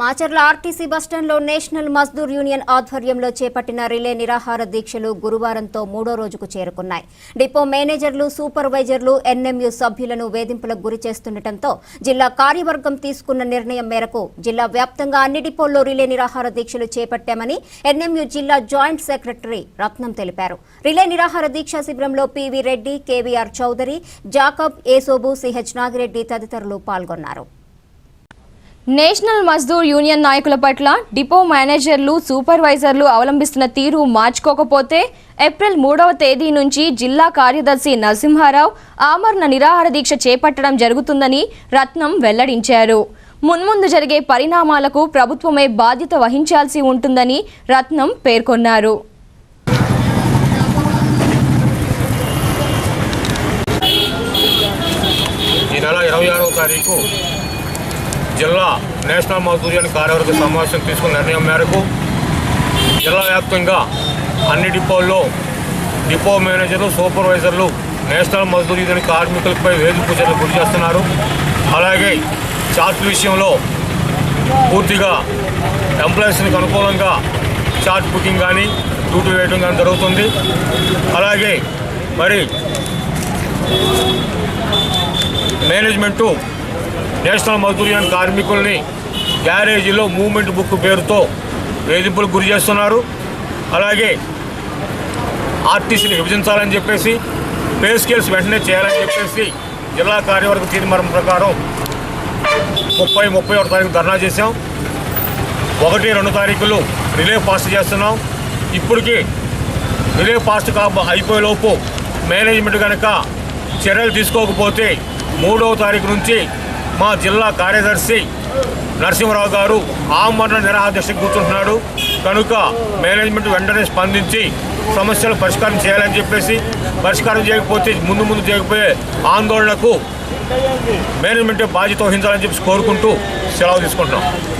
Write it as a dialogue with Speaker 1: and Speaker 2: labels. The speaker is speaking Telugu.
Speaker 1: మాచర్ల ఆర్టీసీ బస్టాండ్లో నేషనల్ మజ్దూర్ యూనియన్ ఆధ్వర్యంలో చేపట్టిన రిలే నిరాహార దీక్షలు గురువారంతో మూడో రోజుకు చేరుకున్నాయి. డిపో మేనేజర్లు సూపర్వైజర్లు ఎన్ఎంయు సభ్యులను వేధింపులకు గురి చేస్తుండటంతో జిల్లా కార్యవర్గం తీసుకున్న నిర్ణయం మేరకు జిల్లా వ్యాప్తంగా అన్ని డిపోల్లో రిలే నిరాహార దీక్షలు చేపట్టామని ఎన్ఎంయు జిల్లా జాయింట్ సెక్రటరీ రత్నం తెలిపారు. రిలే నిరాహార దీక్షా శిబిరంలో P V Reddy K V R Chowdary Jacob Yesobu C H Nagireddy తదితరులు పాల్గొన్నారు.
Speaker 2: నేషనల్ మజ్దూర్ యూనియన్ నాయకుల పట్ల డిపో మేనేజర్లు సూపర్వైజర్లు అవలంబిస్తున్న తీరు మార్చుకోకపోతే ఏప్రిల్ మూడవ తేదీ నుంచి జిల్లా కార్యదర్శి నరసింహారావు ఆమరణ నిరాహార దీక్ష చేపట్టడం జరుగుతుందని రత్నం వెల్లడించారు. మున్ముందు జరిగే పరిణామాలకు ప్రభుత్వమే బాధ్యత వహించాల్సి ఉంటుందని రత్నం పేర్కొన్నారు.
Speaker 3: ఈ నెల ఇరవై ఆరవ తారీఖు జిల్లా నేషనల్ మజదూరియన్ కార్యవర్గ సమావేశం తీసుకున్న నిర్ణయం మేరకు జిల్లా వ్యాప్తంగా అన్ని డిపోల్లో డిపో మేనేజర్లు సూపర్వైజర్లు నేషనల్ మజదూర్ యూనియన్ కార్మికులపై వేధింపు చర్యలు గురి చేస్తున్నారు. అలాగే చార్ట్ విషయంలో పూర్తిగా ఎంప్లాయీస్కి అనుకూలంగా చార్ట్ బుకింగ్ కానీ డ్యూటీ వేయడం కానీ జరుగుతుంది. అలాగే మరి మేనేజ్మెంటు నేషనల్ మజదూరియన్ కార్మికుల్ని గ్యారేజీలో మూవ్మెంట్ బుక్ పేరుతో వేధింపులకు గురి చేస్తున్నారు. అలాగే ఆర్టీసీని విభజించాలని చెప్పేసి పే స్కేల్స్ వెంటనే చేయాలని చెప్పేసి జిల్లా కార్యవర్గ తీర్మానం ప్రకారం ముప్పై ముప్పై ఒకటి తారీఖు ధర్నా చేశాం. ఒకటి రెండు తారీఖులు రిలే పాస్ట్ చేస్తున్నాం. ఇప్పటికి రిలే పాస్ట్ కా అయిపోయేలోపు మేనేజ్మెంట్ కనుక చర్యలు తీసుకోకపోతే మూడవ తారీఖు నుంచి మా జిల్లా కార్యదర్శి నరసింహరావు గారు ఆమరణ నిరాహార కూర్చుంటున్నాడు. కనుక మేనేజ్మెంట్ వెంటనే స్పందించి సమస్యలు పరిష్కారం చేయాలని చెప్పేసి పరిష్కారం చేయకపోతే ముందు ముందు చేయకపోయే ఆందోళనకు మేనేజ్మెంట్ బాధ్యత వహించాలని చెప్పి కోరుకుంటూ సెలవు తీసుకుంటున్నాం.